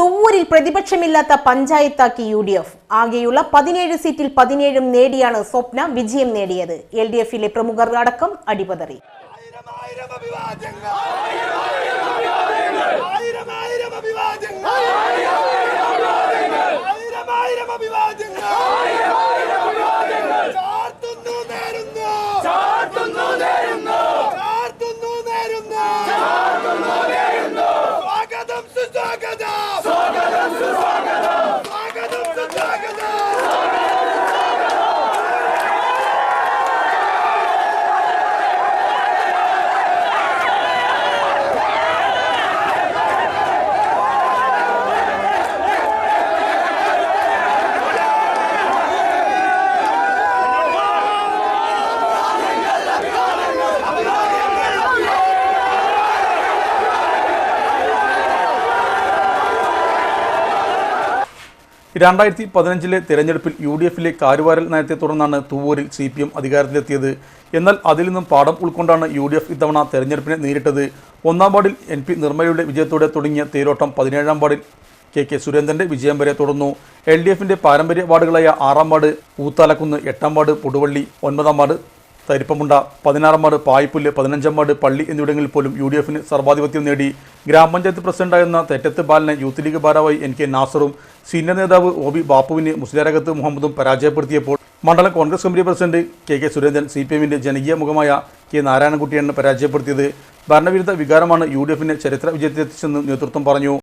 തുവൂരിൽ പ്രതിപക്ഷമില്ലാത്ത പഞ്ചായത്താക്കി U D F. ആകെയുള്ള പതിനേഴ് സീറ്റിൽ പതിനേഴും നേടിയാണ് സ്വപ്ന വിജയം നേടിയത്. എൽ ഡി എഫിലെ പ്രമുഖർ അടക്കം അടിപതറി. ആയിരം ആയിരം അഭിവാദ്യങ്ങൾ. രണ്ടായിരത്തി പതിനഞ്ചിലെ തെരഞ്ഞെടുപ്പിൽ യു ഡി എഫിലെ കാരുവാരൽ നയത്തെ തുടർന്നാണ് തുവൂരിൽ സി പി എം അധികാരത്തിലെത്തിയത്. എന്നാൽ അതിൽ നിന്നും പാഠം ഉൾക്കൊണ്ടാണ് യു ഡി എഫ് ഇത്തവണ തെരഞ്ഞെടുപ്പിനെ നേരിട്ടത്. ഒന്നാം വാർഡിൽ എൻ പി നിർമ്മലയുടെ വിജയത്തോടെ തുടങ്ങിയ തേരോട്ടം പതിനേഴാം വാർഡിൽ കെ കെ സുരേന്ദ്രന്റെ വിജയം വരെ തുടർന്നു. എൽ ഡി എഫിന്റെ പാരമ്പര്യ വാർഡുകളായ ആറാം വാർഡ് ഊത്താലക്കുന്ന് എട്ടാം വാർഡ് പുടുവള്ളി ഒൻപതാം വാർഡ് തരിപ്പമുണ്ട പതിനാറാം വാർഡ് പായ്പുല്ല് പതിനഞ്ചാം വാർഡ് പള്ളി എന്നിവിടങ്ങളിൽ പോലും യു ഡി എഫിന് സർവാധിപത്യം നേടി. ഗ്രാമപഞ്ചായത്ത് പ്രസിഡന്റായിരുന്ന തെറ്റത്ത് ബാലനെ യൂത്ത് ലീഗ് ഭാരവായി എൻ കെ നാസറും സീനിയർ നേതാവ് ഒ ബി ബാപ്പുവിനെ മുസ്ലിയാരകത്ത് മുഹമ്മദും പരാജയപ്പെടുത്തിയപ്പോൾ മണ്ഡലം Congress committee president K K Surendran C P എമ്മിന്റെ ജനകീയ മുഖമായ കെ നാരായണൻകുട്ടിയാണ് പരാജയപ്പെടുത്തിയത്. ഭരണവിരുദ്ധ വികാരമാണ് യു ഡി എഫിനെ ചരിത്ര വിജയത്തിലെത്തിച്ചെന്ന് നേതൃത്വം പറഞ്ഞു.